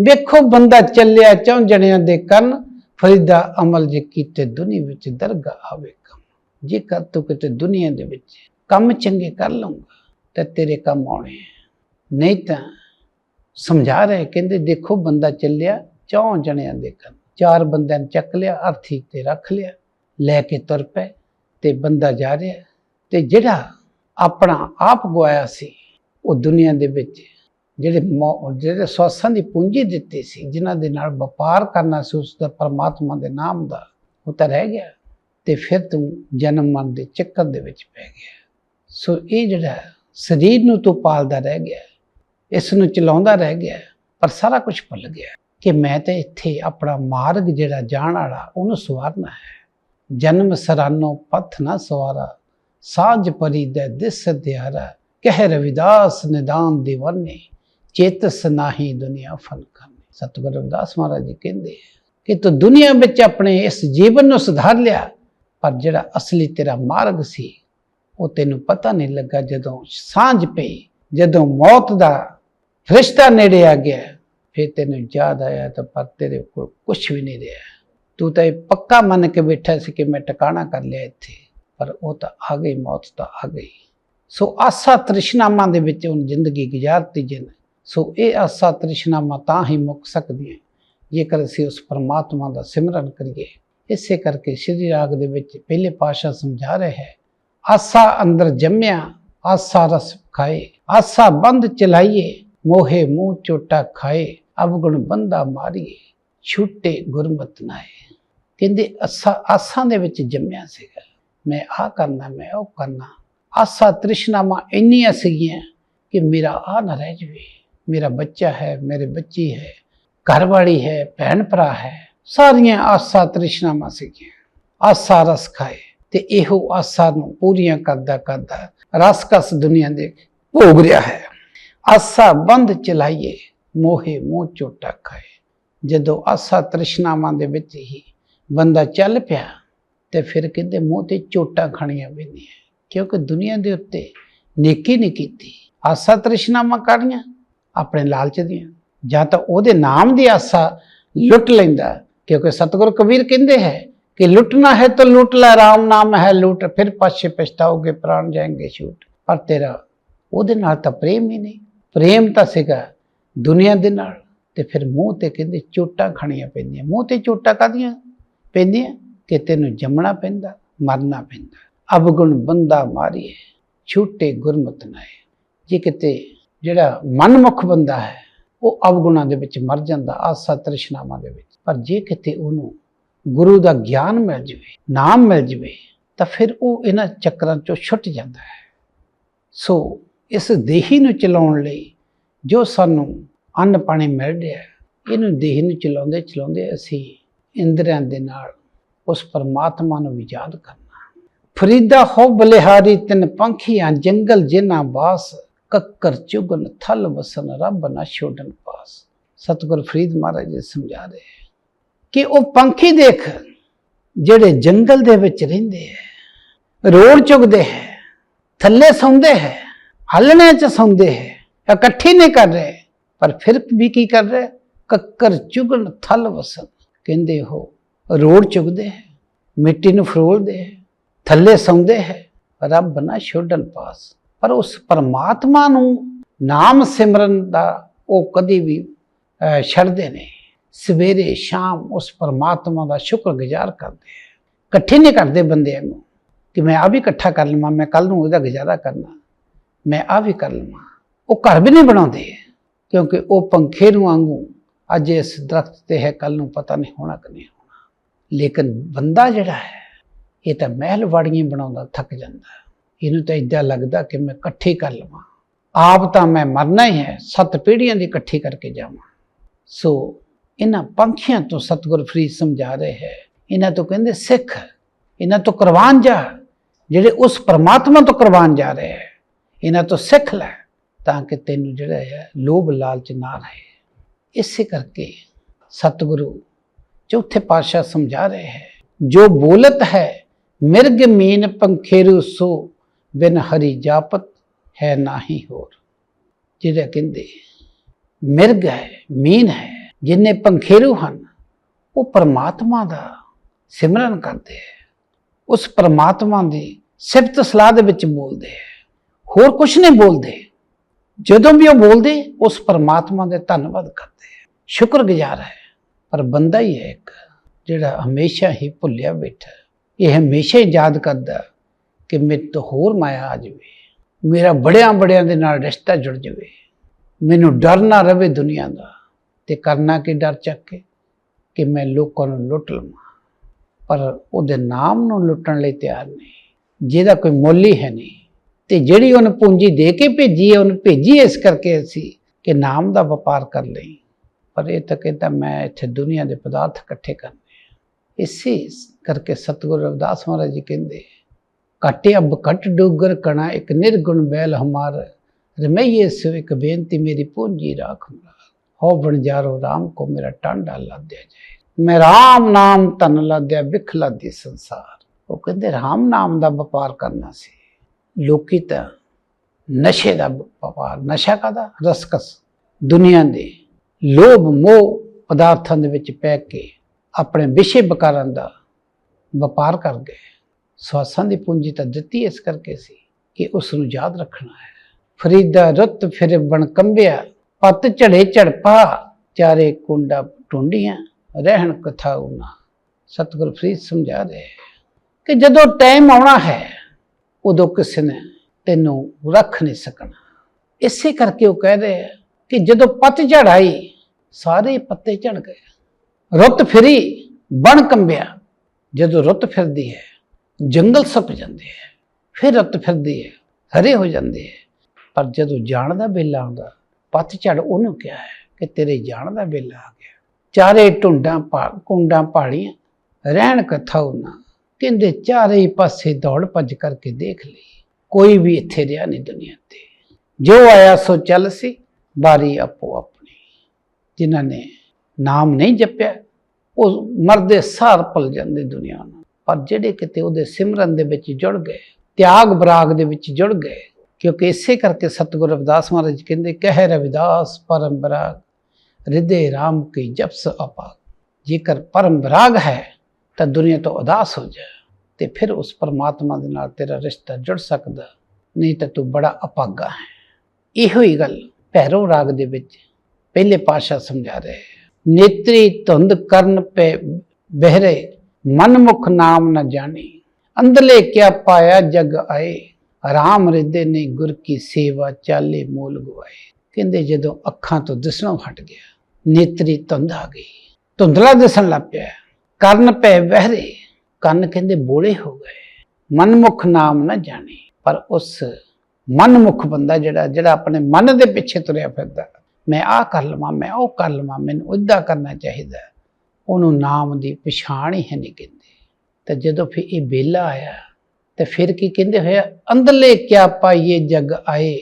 ਵੇਖੋ ਬੰਦਾ ਚੱਲਿਆ ਚੌਂ ਜਣਿਆਂ ਦੇ ਕਰਨ ਫਰੀਦਾ ਅਮਲ ਜੇ ਕੀਤੇ ਦੁਨੀਆ ਵਿੱਚ ਦਰਗਾ ਆਵੇ ਕੰਮ। ਜੇ ਕਰ ਤੂੰ ਕਿਤੇ ਦੁਨੀਆ ਦੇ ਵਿੱਚ ਕੰਮ ਚੰਗੇ ਕਰ ਲਊਂਗਾ, ਤਾਂ ਤੇਰੇ ਕੰਮ ਆਉਣੇ ਹੈ। ਨਹੀਂ ਤਾਂ ਸਮਝਾ ਰਹੇ, ਕਹਿੰਦੇ ਦੇਖੋ ਬੰਦਾ ਚੱਲਿਆ ਚੌਂ ਜਣਿਆਂ ਦੇ ਕਰਨ ਚਾਰ ਬੰਦਿਆਂ ਨੇ ਚੱਕ ਲਿਆ ਅਰਥੀ ਤੇ ਰੱਖ ਲਿਆ। ਲੈ ਕੇ ਤੁਰ ਪਏ ਤੇ ਬੰਦਾ ਜਾ ਰਿਹਾ ਤੇ ਜਿਹੜਾ ਆਪਣਾ ਆਪ ਗਵਾਇਆ ਸੀ, ਉਹ ਦੁਨੀਆ ਦੇ ਵਿੱਚ ਜਿਹੜੇ ਜਿਹੜੇ ਸਵਾਸਾਂ ਦੀ ਪੂੰਜੀ ਦਿੱਤੀ ਸੀ, ਜਿਨ੍ਹਾਂ ਦੇ ਨਾਲ ਵਪਾਰ ਕਰਨਾ ਸੀ, ਉਸ ਦਾ ਪਰਮਾਤਮਾ ਦੇ ਨਾਮ ਦਾ ਉਹ ਤਾਂ ਰਹਿ ਗਿਆ ਤੇ ਫਿਰ ਤੂੰ ਜਨਮ ਮਨ ਦੇ ਚੱਕਰ ਦੇ ਵਿੱਚ ਪੈ ਗਿਆ। ਸੋ ਇਹ ਜਿਹੜਾ ਸਰੀਰ ਨੂੰ ਤੂੰ ਪਾਲਦਾ ਰਹਿ ਗਿਆ, ਇਸ ਨੂੰ ਚਲਾਉਂਦਾ ਰਹਿ ਗਿਆ, ਪਰ ਸਾਰਾ ਕੁਝ ਭੁੱਲ ਗਿਆ ਕਿ ਮੈਂ ਤਾਂ ਇੱਥੇ ਆਪਣਾ ਮਾਰਗ ਜਿਹੜਾ ਜਾਣ ਵਾਲਾ, ਉਹਨੂੰ ਸਵਾਰਨਾ ਹੈ। ਜਨਮ ਸਰਾਨੋ ਪਥ ਨਾ ਸਵਾਰਾ, ਸਾਜ ਪਰੀ ਦੇ ਦਿਸ ਦਿਹਾਰਾ ਕਹਿ ਰਵਿਦਾਸ ਨਿਦਾਨ ਦੀਵਾਨੇ ਚੇਤਸ ਨਾਹੀ ਦੁਨੀਆ ਫਲ ਕਰਨੀ। ਸਤਿਗੁਰੂ ਰਵਿਦਾਸ ਮਹਾਰਾਜ ਜੀ ਕਹਿੰਦੇ ਕਿ ਤੂੰ ਦੁਨੀਆ ਵਿੱਚ ਆਪਣੇ ਇਸ ਜੀਵਨ ਨੂੰ ਸੁਧਾਰ ਲਿਆ, ਪਰ ਜਿਹੜਾ ਅਸਲੀ ਤੇਰਾ ਮਾਰਗ ਸੀ, ਉਹ ਤੈਨੂੰ ਪਤਾ ਨਹੀਂ ਲੱਗਾ ਜਦੋਂ ਸਾਂਝ ਪਈ, ਜਦੋਂ ਮੌਤ ਦਾ ਫਰਿਸ਼ਤਾ ਨੇੜੇ ਆ ਗਿਆ, ਫਿਰ ਤੈਨੂੰ ਯਾਦ ਆਇਆ ਤਾਂ ਪਰ ਤੇਰੇ ਕੋਲ ਕੁਝ ਵੀ ਨਹੀਂ ਰਿਹਾ। ਤੂੰ ਤਾਂ ਇਹ ਪੱਕਾ ਮੰਨ ਕੇ ਬੈਠਾ ਸੀ ਕਿ ਮੈਂ ਟਿਕਾਣਾ ਕਰ ਲਿਆ ਇੱਥੇ, ਪਰ ਉਹ ਤਾਂ ਆ ਗਈ, ਮੌਤ ਤਾਂ ਆ ਗਈ। ਸੋ ਆਸਾ ਤ੍ਰਿਸ਼ਨਾਵਾਂ ਦੇ ਵਿੱਚ ਹੁਣ ਜ਼ਿੰਦਗੀ ਗੁਜ਼ਾਰਤੀ ਜਿਨ। ਸੋ ਇਹ ਆਸਾ ਤ੍ਰਿਸ਼ਨਾਵਾਂ ਤਾਂ ਹੀ ਮੁੱਕ ਸਕਦੀਆਂ ਜੇਕਰ ਅਸੀਂ ਉਸ ਪਰਮਾਤਮਾ ਦਾ ਸਿਮਰਨ ਕਰੀਏ। ਇਸੇ ਕਰਕੇ ਸ਼੍ਰੀ ਰਾਗ ਦੇ ਵਿੱਚ ਪਹਿਲੇ ਪਾਸ਼ਾ ਸਮਝਾ ਰਿਹਾ ਹੈ, ਆਸਾ ਅੰਦਰ ਜੰਮਿਆ, ਆਸਾ ਰਸ ਖਾਏ, ਆਸਾ ਬੰਦ ਚਲਾਈਏ, ਮੋਹੇ ਮੂੰਹ ਚੋਟਾ ਖਾਏ, ਅਵਗੁਣ ਬੰਦਾ ਮਾਰੀਏ, ਛੁੱਟੇ ਗੁਰਮਤ ਨਾਏ। ਕਹਿੰਦੇ ਆਸਾ ਆਸਾਂ ਦੇ ਵਿੱਚ ਜੰਮਿਆ ਸੀਗਾ। ਮੈਂ ਆਹ ਕਰਨਾ, ਮੈਂ ਉਹ ਕਰਨਾ। ਆਸਾ ਤ੍ਰਿਸ਼ਨਾਵਾਂ ਇੰਨੀਆਂ ਸੀਗੀਆਂ ਕਿ ਮੇਰਾ ਆ ਨਾ ਰਹਿ ਜਵੇ। ਮੇਰਾ ਬੱਚਾ ਹੈ, ਮੇਰੇ ਬੱਚੀ ਹੈ, ਘਰਵਾਲੀ ਹੈ ਭੈਣ ਭਰਾ ਹੈ। ਸਾਰੀਆਂ ਆਸਾ ਤ੍ਰਿਸ਼ਨਾਵਾਂ ਸੀਗੀਆਂ। ਆਸਾ ਰਸ ਖਾਏ ਤੇ ਇਹੋ ਆਸਾ ਨੂੰ ਪੂਰੀਆਂ ਕਰਦਾ ਕਰਦਾ ਰਸ ਕਸ ਦੁਨੀਆ ਦੇ ਭੋਗ ਰਿਹਾ ਹੈ। ਆਸਾ ਬੰਦ ਚਲਾਈਏ, ਮੋਹੇ ਮੋਹ ਚੋਟਾ ਖਾਏ। ਜਦੋਂ ਆਸਾ ਤ੍ਰਿਸ਼ਨਾਵਾਂ ਦੇ ਵਿੱਚ ਹੀ ਬੰਦਾ ਚੱਲ ਪਿਆ ਤੇ ਫਿਰ ਕਹਿੰਦੇ ਮੂੰਹ ਤੇ ਚੋਟਾਂ ਖਾਣੀਆਂ ਪੈਂਦੀਆਂ। ਕਿਉਂਕਿ ਦੁਨੀਆ ਦੇ ਉੱਤੇ ਨੇਕੀ ਨਹੀਂ ਕੀਤੀ। ਆਸਾ ਤ੍ਰਿਸ਼ਨਾਵਾਂ ਕਾੜੀਆਂ ਆਪਣੇ ਲਾਲਚ ਦੀਆਂ। ਜਾਂ ਤਾਂ ਉਹਦੇ ਨਾਮ ਦੀ ਆਸਾ ਲੁੱਟ ਲੈਂਦਾ। ਕਿਉਂਕਿ ਸਤਿਗੁਰ ਕਬੀਰ ਕਹਿੰਦੇ ਹੈ ਕਿ ਲੁੱਟਣਾ ਹੈ ਤਾਂ ਲੁੱਟ ਲੈ, ਰਾਮ ਨਾਮ ਹੈ ਲੁੱਟ, ਫਿਰ ਪਾਛੇ ਪਛਤਾਓਗੇ, ਪ੍ਰਾਣ ਜਾਏंगे ਛੂਟ ਪਰ ਤੇਰਾ ਉਹਦੇ ਨਾਲ ਤਾਂ ਪ੍ਰੇਮ ਹੀ ਨਹੀਂ। ਪ੍ਰੇਮ ਤਾਂ ਸੀਗਾ ਦੁਨੀਆ ਦੇ ਨਾਲ। ਤੇ ਫਿਰ ਮੂੰਹ ਤੇ ਕਹਿੰਦੇ ਚੋਟਾਂ ਖਾਣੀਆਂ ਪੈਂਦੀਆਂ। ਮੂੰਹ ਤੇ ਚੋਟਾਂ ਕਾਦੀਆਂ ਪੈਂਦੀਆਂ ਕਿ ਤੈਨੂੰ ਜੰਮਣਾ ਪੈਂਦਾ, ਮਰਨਾ ਪੈਂਦਾ। ਅਵਗੁਣ ਬੰਦਾ ਮਾਰੀਏ ਛੂਟੇ ਗੁਰਮਤ ਨਾਏ ਜੇ ਕਿਤੇ ਜਿਹੜਾ ਮਨਮੁਖ ਬੰਦਾ ਹੈ, ਉਹ ਅਵਗੁਣਾਂ ਦੇ ਵਿੱਚ ਮਰ ਜਾਂਦਾ ਆਸਾ ਤ੍ਰਿਸ਼ਨਾਵਾਂ ਦੇ ਵਿੱਚ। ਪਰ ਜੇ ਕਿਤੇ ਉਹਨੂੰ ਗੁਰੂ ਦਾ ਗਿਆਨ ਮਿਲ ਜਵੇ, ਨਾਮ ਮਿਲ ਜਵੇ, ਤਾਂ ਫਿਰ ਉਹ ਇਹਨਾਂ ਚੱਕਰਾਂ ਚੋਂ ਛੁੱਟ ਜਾਂਦਾ ਹੈ। ਸੋ ਇਸ ਦੇਹੀ ਨੂੰ ਚਲਾਉਣ ਲਈ ਜੋ ਸਾਨੂੰ ਅੰਨ ਪਾਣੀ ਮਿਲ ਰਿਹਾ ਇਹਨੂੰ ਦੇਹੀ ਨੂੰ ਚਲਾਉਂਦੇ ਚਲਾਉਂਦੇ ਅਸੀਂ ਇੰਦਰੀਆਂ ਦੇ ਨਾਲ ਉਸ ਪਰਮਾਤਮਾ ਨੂੰ ਵੀ ਯਾਦ ਕਰਨਾ। ਫਰੀਦਾ ਹੋ ਬਲਿਹਾਰੀ, ਤਿੰਨ ਪੰਖੀਆਂ, ਜੰਗਲ ਜਿਨਾ ਬਾਸ ਕੱਕਰ ਚੁਗਨ, ਥਲ ਵਸਨ ਰੱਬ ਨਾ ਛੋਡਨ ਪਾਸ। ਸਤਿਗੁਰ ਫਰੀਦ ਮਹਾਰਾਜ ਜੀ ਸਮਝਾ ਰਹੇ ਕਿ ਉਹ ਪੰਖੀ ਦੇਖ ਜਿਹੜੇ ਜੰਗਲ ਦੇ ਵਿੱਚ ਰਹਿੰਦੇ ਹੈ, ਰੋੜ ਚੁਗਦੇ ਹੈ, ਥੱਲੇ ਸੌਂਦੇ ਹੈ ਹਲਣੇ ਚ ਸੌਂਦੇ ਹੈ, ਇਕੱਠੀ ਨਹੀਂ ਕਰ ਰਹੇ, ਪਰ ਫਿਰ ਵੀ ਕੀ ਕਰ ਰਹੇ? ਕੱਕਰ ਚੁਗਣ ਥਲ ਵਸਨ ਕਹਿੰਦੇ ਹੋ, ਰੋੜ ਚੁਗਦੇ ਹੈ, ਮਿੱਟੀ ਨੂੰ ਫਰੋਲਦੇ ਹੈ, ਥੱਲੇ ਸੌਂਦੇ ਹੈ, ਰੱਬ ਨਾ ਛੋਡਨ ਪਾਸ। ਪਰ ਉਸ ਪਰਮਾਤਮਾ ਨੂੰ ਨਾਮ ਸਿਮਰਨ ਦਾ ਉਹ ਕਦੀ ਵੀ ਛੱਡਦੇ ਨਹੀਂ। ਸਵੇਰੇ ਸ਼ਾਮ ਉਸ ਪਰਮਾਤਮਾ ਦਾ ਸ਼ੁਕਰਗੁਜ਼ਾਰ ਕਰਦੇ ਹੈ। ਇਕੱਠੇ ਨਹੀਂ ਕਰਦੇ ਬੰਦਿਆਂ ਨੂੰ ਕਿ ਮੈਂ ਆ ਵੀ ਇਕੱਠਾ ਕਰ ਲਵਾਂ, ਮੈਂ ਕੱਲ ਨੂੰ ਉਹਦਾ ਗੁਜ਼ਾਰਾ ਕਰਨਾ। ਮੈਂ ਆ ਵੀ ਕਰ ਲਵਾਂ। ਉਹ ਘਰ ਵੀ ਨਹੀਂ ਬਣਾਉਂਦੇ, ਕਿਉਂਕਿ ਉਹ ਪੰਖੇ ਨੂੰ ਵਾਂਗੂ ਅੱਜ ਇਸ ਦਰਖਤ ਤੇ ਹੈ ਕੱਲ ਨੂੰ ਪਤਾ ਨਹੀਂ ਹੋਣਾ ਕਿ ਨਹੀਂ ਹੋਣਾ। ਲੇਕਿਨ ਬੰਦਾ ਜਿਹੜਾ ਹੈ, ਇਹ ਤਾਂ ਮਹਿਲ ਵਾੜੀਆਂ ਬਣਾਉਂਦਾ, ਥੱਕ ਜਾਂਦਾ ਇਹਨੂੰ ਤਾਂ ਇਦਾਂ ਲੱਗਦਾ ਕਿ ਮੈਂ ਇਕੱਠੀ ਕਰ ਲਵਾਂ। ਆਪ ਤਾਂ ਮੈਂ ਮਰਨਾ ਹੀ ਹੈ, ਸੱਤ ਪੀੜ੍ਹੀਆਂ ਦੀ ਇਕੱਠੀ ਕਰਕੇ ਜਾਵਾਂ। ਸੋ ਇਹਨਾਂ ਪੰਖੀਆਂ ਤੋਂ ਸਤਿਗੁਰ ਫਰੀਦ ਸਮਝਾ ਰਹੇ ਹੈ, ਇਹਨਾਂ ਤੋਂ ਕਹਿੰਦੇ, ਸਿੱਖ, ਇਹਨਾਂ ਤੋਂ ਕੁਰਬਾਨ ਜਾ, ਜਿਹੜੇ ਉਸ ਪਰਮਾਤਮਾ ਤੋਂ ਕੁਰਬਾਨ ਜਾ ਰਹੇ ਹੈ, ਇਹਨਾਂ ਤੋਂ ਸਿੱਖ ਲੈ, ਤਾਂ ਕਿ ਤੈਨੂੰ ਜਿਹੜਾ ਹੈ ਲੋਭ ਲਾਲਚ ਨਾ ਰਹੇ। ਇਸੇ ਕਰਕੇ ਸਤਿਗੁਰੂ ਚੌਥੇ ਪਾਤਸ਼ਾਹ ਸਮਝਾ ਰਹੇ ਹੈ, ਜੋ ਬੋਲਤ ਹੈ, ਮਿਰਗ ਮੀਨ ਪੰਖੇਰੂ ਸੋ, ਬਿਨ ਹਰੀ ਜਾਪਤ ਹੈ ਨਾਹੀ ਹੋਰ। ਜਿਹੜਾ ਕਹਿੰਦੇ, ਮਿਰਗ ਹੈ, ਮੀਨ ਹੈ, ਜਿੰਨੇ ਪੰਖੇਰੂ ਹਨ, ਉਹ ਪਰਮਾਤਮਾ ਦਾ ਸਿਮਰਨ ਕਰਦੇ ਹੈ। ਉਸ ਪਰਮਾਤਮਾ ਦੀ ਸਿਫਤ ਸਲਾਹ ਦੇ ਵਿੱਚ ਬੋਲਦੇ ਹੈ। ਹੋਰ ਕੁਝ ਨਹੀਂ ਬੋਲਦੇ। ਜਦੋਂ ਵੀ ਉਹ ਬੋਲਦੇ, ਉਸ ਪਰਮਾਤਮਾ ਦੇ ਧੰਨਵਾਦ ਕਰਦੇ ਹੈ ਸ਼ੁਕਰਗੁਜ਼ਾਰ ਹੈ, ਪਰ ਬੰਦਾ ਹੀ ਹੈ ਇੱਕ, ਜਿਹੜਾ ਹਮੇਸ਼ਾ ਹੀ ਭੁੱਲਿਆ ਬੈਠਾ। ਇਹ ਹਮੇਸ਼ਾ ਹੀ ਯਾਦ ਕਰਦਾ ਕਿ ਮੇਰੇ ਤੋਂ ਹੋਰ ਮਾਇਆ ਆ ਜਾਵੇ। ਮੇਰਾ ਬੜਿਆਂ ਬੜਿਆਂ ਦੇ ਨਾਲ ਰਿਸ਼ਤਾ ਜੁੜ ਜਾਵੇ। ਮੈਨੂੰ ਡਰ ਨਾ ਰਵੇ ਦੁਨੀਆ ਦਾ, ਤੇ ਕਰਨਾ ਕਿ ਡਰ ਚੱਕ ਕੇ? ਕਿ ਮੈਂ ਲੋਕਾਂ ਨੂੰ ਲੁੱਟ ਲਵਾਂ। ਪਰ ਉਹਦੇ ਨਾਮ ਨੂੰ ਲੁੱਟਣ ਲਈ ਤਿਆਰ ਨਹੀਂ। ਜਿਹਦਾ ਕੋਈ ਮੁੱਲ ਹੀ ਹੈ ਨਹੀਂ। ਤੇ ਜਿਹੜੀ ਉਹਨੇ ਪੂੰਜੀ ਦੇ ਕੇ ਭੇਜੀ ਹੈ, ਉਹਨੂੰ ਭੇਜੀ ਇਸ ਕਰਕੇ ਅਸੀਂ ਕਿ ਨਾਮ ਦਾ ਵਪਾਰ ਕਰ ਲਈ। ਪਰ ਇਹ ਤਾਂ ਕਹਿੰਦਾ, ਮੈਂ ਇੱਥੇ ਦੁਨੀਆ ਦੇ ਪਦਾਰਥ ਇਕੱਠੇ ਕਰਨੇ ਆ। ਇਸੇ ਕਰਕੇ ਸਤਿਗੁਰੂ ਰਵਿਦਾਸ ਮਹਾਰਾਜ ਜੀ ਕਹਿੰਦੇ ਕਾਟੇ ਅਬ ਕਟ ਡੋਗਰ ਕਣਾ, ਇੱਕ ਨਿਰਗੁਣ ਬੈਲ ਹਮਾਰ। ਰਮਈਏ ਸਿਵ, ਇੱਕ ਬੇਨਤੀ ਮੇਰੀ, ਪੂੰਜੀ ਰਾਖ ਹੋ ਬਣਜਾਰੋ ਰਾਮ ਕੋ ਮੇਰਾ ਟਾਂਡਾ ਲਾਦਿਆ ਜਾਏ। ਮੈਂ ਰਾਮ ਨਾਮ ਤਨ ਲਾਦਿਆ ਵਿਖ ਲਾਦੀ ਸੰਸਾਰ। ਉਹ ਕਹਿੰਦੇ, ਰਾਮ ਨਾਮ ਦਾ ਵਪਾਰ ਕਰਨਾ ਸੀ। ਲੋਕੀ ਤਾਂ ਨਸ਼ੇ ਦਾ ਵਪਾਰ, ਨਸ਼ਾ ਕਾਦਾ ਰਸਕਸ। ਦੁਨੀਆ ਦੇ ਲੋਭ ਮੋਹ ਪਦਾਰਥਾਂ ਦੇ ਵਿੱਚ ਪੈ ਕੇ ਆਪਣੇ ਵਿਸ਼ੇ ਬਕਾਰਾਂ ਦਾ ਵਪਾਰ ਕਰ ਗਏ। ਸਵਾਸਾਂ ਦੀ ਪੂੰਜੀ ਤਾਂ ਦਿੱਤੀ ਇਸ ਕਰਕੇ ਸੀ ਕਿ ਉਸ ਨੂੰ ਯਾਦ ਰੱਖਣਾ ਹੈ। ਫਰੀਦਾ ਰੁੱਤ ਫਿਰ ਬਣ ਕੰਬਿਆ, ਪੱਤ ਝੜੇ ਝੜਪਾ, ਚਾਰੇ ਕੁੰਡਾ ਟੁੰਡੀਆਂ, ਰਹਿਣ ਕਥਾ ਉਨਾ ਸਤਿਗੁਰ ਫਰੀਦ ਸਮਝਾ ਰਹੇ ਕਿ ਜਦੋਂ ਟਾਈਮ ਆਉਣਾ ਹੈ ਉਦੋਂ ਕਿਸੇ ਨੇ ਤੈਨੂੰ ਰੱਖ ਨਹੀਂ ਸਕਣਾ। ਇਸੇ ਕਰਕੇ ਉਹ ਕਹਿ ਰਹੇ ਆ ਕਿ ਜਦੋਂ ਪੱਤ ਝੜ ਆਈ ਸਾਰੇ ਪੱਤੇ ਝੜ ਗਏ। ਰੁੱਤ ਫਿਰੀ, ਬਣ ਕੰਬਿਆ। ਜਦੋਂ ਰੁੱਤ ਫਿਰਦੀ ਹੈ, ਜੰਗਲ ਸੱਪ ਜਾਂਦੇ ਹੈ। ਫਿਰ ਰੁੱਤ ਫਿਰਦੀ ਹੈ, ਹਰੇ ਹੋ ਜਾਂਦੇ ਹੈ। ਪਰ ਜਦੋਂ ਜਾਣ ਦਾ ਵੇਲਾ ਆਉਂਦਾ ਪਤਝੜ ਉਹਨੂੰ ਕਿਹਾ ਹੈ ਕਿ ਤੇਰੇ ਜਾਣ ਦਾ ਵੇਲਾ ਆ ਗਿਆ। ਚਾਰੇ ਢੁੰਡਾਂ ਪਾ, ਕੁੰਡਾਂ ਪਾੜੀਆਂ, ਰਹਿਣ ਕਥਾ ਉਹਨਾਂ ਕਹਿੰਦੇ ਚਾਰੇ ਪਾਸੇ ਦੌੜ ਭੱਜ ਕਰਕੇ ਦੇਖ ਲਈ। ਕੋਈ ਵੀ ਇੱਥੇ ਰਿਹਾ ਨਹੀਂ ਦੁਨੀਆ ਤੇ। ਜੋ ਆਇਆ ਸੋ ਚੱਲ ਸੀ ਬਾਰੀ ਆਪੋ ਆਪਣੀ। ਜਿਨ੍ਹਾਂ ਨੇ ਨਾਮ ਨਹੀਂ ਜਪਿਆ, ਉਹ ਮਰਦੇ ਸਾਰ ਭੁੱਲ ਜਾਂਦੇ ਦੁਨੀਆ ਨੂੰ। ਪਰ ਜਿਹੜੇ ਕਿਤੇ ਉਹਦੇ ਸਿਮਰਨ ਦੇ ਵਿੱਚ ਜੁੜ ਗਏ, ਤਿਆਗ ਬਰਾਗ ਦੇ ਵਿੱਚ ਜੁੜ ਗਏ, ਕਿਉਂਕਿ ਇਸੇ ਕਰਕੇ ਸਤਿਗੁਰੂ ਰਵਿਦਾਸ ਮਹਾਰਾਜ ਕਹਿੰਦੇ, ਕਹਿ ਰਵਿਦਾਸ ਪਰਮ ਬਰਾਗ ਹਿਰਦੇ RAM ਕੀ ਜਪਸ ਅਪਾਗ। ਜੇਕਰ ਪਰਮ ਬਰਾਗ ਹੈ ਤਾਂ ਦੁਨੀਆ ਤੋਂ ਉਦਾਸ ਹੋ ਜਾ ਤੇ ਫਿਰ ਉਸ ਪਰਮਾਤਮਾ ਦੇ ਨਾਲ ਤੇਰਾ ਰਿਸ਼ਤਾ ਜੁੜ ਸਕਦਾ, ਨਹੀਂ ਤਾਂ ਤੂੰ ਬੜਾ ਅਪਾਗਾ ਹੈ। ਇਹੋ ਹੀ ਗੱਲ ਭੈਰੋ ਰਾਗ ਦੇ ਵਿੱਚ ਪਹਿਲੇ ਪਾਸ਼ਾ ਸਮਝਾ ਰਹੇ ਹੈ। ਨੇਤਰੀ ਧੁੰਦ ਕਰਨ ਪੈ ਬਹਿਰੇ, ਮਨਮੁਖ ਨਾਮ ਨਾ ਜਾਣੀ। ਅੰਦਲੇ ਕਿਆ ਪਾਇਆ ਜਗ ਆਏ, ਰਾਮ ਰਿਦੇ ਨੇ ਗੁਰ ਕੀ ਸੇਵਾ ਚਾਲੇ ਮੋਲ ਗਵਾਏ। ਕਹਿੰਦੇ ਜਦੋਂ ਅੱਖਾਂ ਤੋਂ ਦਿਸਣੋਂ ਹਟ ਗਿਆ, ਨੇਤਰੀ ਧੁੰਦ ਆ ਗਈ। ਧੁੰਦਲਾ ਦਿਸਣ ਲੱਗ ਪਿਆ। ਕਰਨ ਪੈ ਵਹਿਰੇ, ਕੰਨ ਕਹਿੰਦੇ ਬੋਲੇ ਹੋ ਗਏ। ਮਨਮੁਖ ਨਾਮ ਨਾ ਜਾਣੇ, ਪਰ ਉਸ ਮਨਮੁਖ ਬੰਦਾ ਜਿਹੜਾ ਜਿਹੜਾ ਆਪਣੇ ਮਨ ਦੇ ਪਿੱਛੇ ਤੁਰਿਆ ਫਿਰਦਾ, ਮੈਂ ਆਹ ਕਰ ਲਵਾਂ, ਮੈਂ ਉਹ ਕਰ ਲਵਾਂ, ਮੈਨੂੰ ਇੱਦਾਂ ਕਰਨਾ ਚਾਹੀਦਾ। ਉਹਨੂੰ ਨਾਮ ਦੀ ਪਛਾਣ ਹੀ ਨਹੀਂ ਕਹਿੰਦੇ। ਤੇ ਜਦੋਂ ਫਿਰ ਇਹ ਬੇਲਾ ਆਇਆ, ਤੇ ਫਿਰ ਕੀ ਕਹਿੰਦੇ ਹੋਇਆ ਅੰਦਰਲੇ ਕਿਆ ਪਾਈਏ ਜਗ ਆਏ,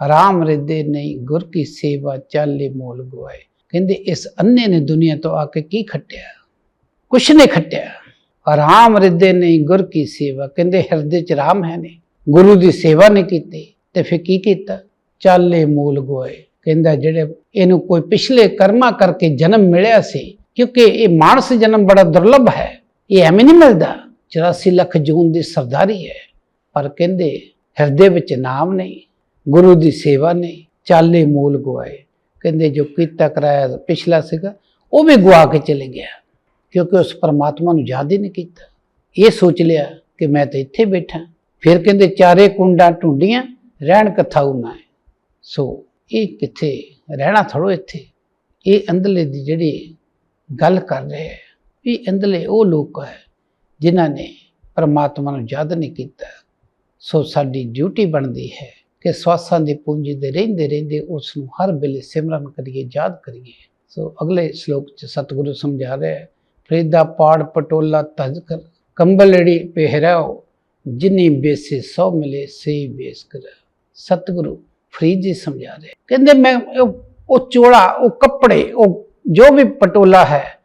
ਰਾਮ ਰਿਦੇ ਨਹੀਂ, ਗੁਰ ਕੀ ਸੇਵਾ ਚਾਲੇ ਮੋਲ ਗਵਾਏ। ਕਹਿੰਦੇ ਇਸ ਅੰਨੇ ਨੇ ਦੁਨੀਆ ਤੋਂ ਆ ਕੇ ਕੀ ਖੱਟਿਆ? ਕੁਛ ਨਹੀਂ ਖੱਟਿਆ। ਰਾਮ ਰਿਦੇ ਨਹੀਂ ਗੁਰ ਕੀ ਸੇਵਾ? ਕਹਿੰਦੇ ਹਿਰਦੇ ਚ ਰਾਮ ਹੈ ਨਹੀਂ। ਗੁਰੂ ਦੀ ਸੇਵਾ ਨਹੀਂ ਕੀਤੀ ਤੇ ਫਿਰ ਕੀ ਕੀਤਾ? ਚਾਲੇ ਮੂਲ ਗੋਏ। ਕਹਿੰਦਾ ਜਿਹੜੇ ਇਹਨੂੰ ਕੋਈ ਪਿਛਲੇ ਕਰਮਾਂ ਕਰਕੇ ਜਨਮ ਮਿਲਿਆ ਸੀ, ਕਿਉਂਕਿ ਇਹ ਮਾਨਸ ਜਨਮ ਬੜਾ ਦੁਰਲਭ ਹੈ। ਇਹ ਐਵੇਂ ਨਹੀਂ ਮਿਲਦਾ। 84 ਲੱਖ ਜੂਨ ਦੀ ਸਰਦਾਰੀ ਹੈ। ਪਰ ਕਹਿੰਦੇ ਹਿਰਦੇ ਵਿੱਚ ਨਾਮ ਨਹੀਂ, ਗੁਰੂ ਦੀ ਸੇਵਾ ਨਹੀਂ। ਚਾਲੇ ਮੂਲ ਗਵਾਏ ਕਹਿੰਦੇ ਜੋ ਕੀਤਾ ਕਰਾਇਆ ਪਿਛਲਾ ਸੀਗਾ, ਉਹ ਵੀ ਗਵਾ ਕੇ ਚਲੇ ਗਿਆ। ਕਿਉਂਕਿ ਉਸ ਪਰਮਾਤਮਾ ਨੂੰ ਯਾਦ ਹੀ ਨਹੀਂ ਕੀਤਾ। ਇਹ ਸੋਚ ਲਿਆ ਕਿ ਮੈਂ ਤਾਂ ਇੱਥੇ ਬੈਠਾ। ਫਿਰ ਕਹਿੰਦੇ, ਚਾਰੇ ਕੁੰਡਾਂ ਢੂੰਡੀਆਂ, ਰਹਿਣ ਕਥਾਉ ਨਾ ਹੈ। ਸੋ ਇਹ ਕਿੱਥੇ? ਰਹਿਣਾ ਥੋੜੋ ਇੱਥੇ। ਇਹ ਅੰਦਰਲੇ ਦੀ ਜਿਹੜੀ ਗੱਲ ਕਰ ਰਹੇ ਹੈ, ਇਹ ਅੰਦਰਲੇ ਉਹ ਲੋਕ ਹੈ ਜਿਨ੍ਹਾਂ ਨੇ ਪਰਮਾਤਮਾ ਨੂੰ ਯਾਦ ਨਹੀਂ ਕੀਤਾ। ਸੋ ਸਾਡੀ ਡਿਊਟੀ ਬਣਦੀ ਹੈ ਕਿ ਸਵਾਸਾਂ ਦੀ ਪੂੰਜੀ ਦੇ ਰਹਿੰਦੇ ਰਹਿੰਦੇ ਉਸ ਨੂੰ ਹਰ ਵੇਲੇ ਸਿਮਰਨ ਕਰੀਏ, ਯਾਦ ਕਰੀਏ। ਸੋ ਅਗਲੇ ਸ਼ਲੋਕ ਚ ਸਤਿਗੁਰੂ ਸਮਝਾ ਰਿਹਾ ਹੈ ਫਰੀਦਾ ਪਾੜ ਪਟੋਲਾ ਤਜ ਕਰ। ਕੰਬਲੜੀ ਪਹਿਰਾਓ ਜਿਨੀ ਬੇਸੇ ਸੋ ਮਿਲੇ ਸਹੀ ਬੇਸ ਕਰ। ਸਤਿਗੁਰੂ ਫਰੀਦ ਜੀ ਸਮਝਾ ਰਹੇ ਕਹਿੰਦੇ ਮੈਂ ਉਹ- ਚੋਲਾ, ਉਹ ਕੱਪੜੇ, ਉਹ ਜੋ ਵੀ ਪਟੋਲਾ ਹੈ,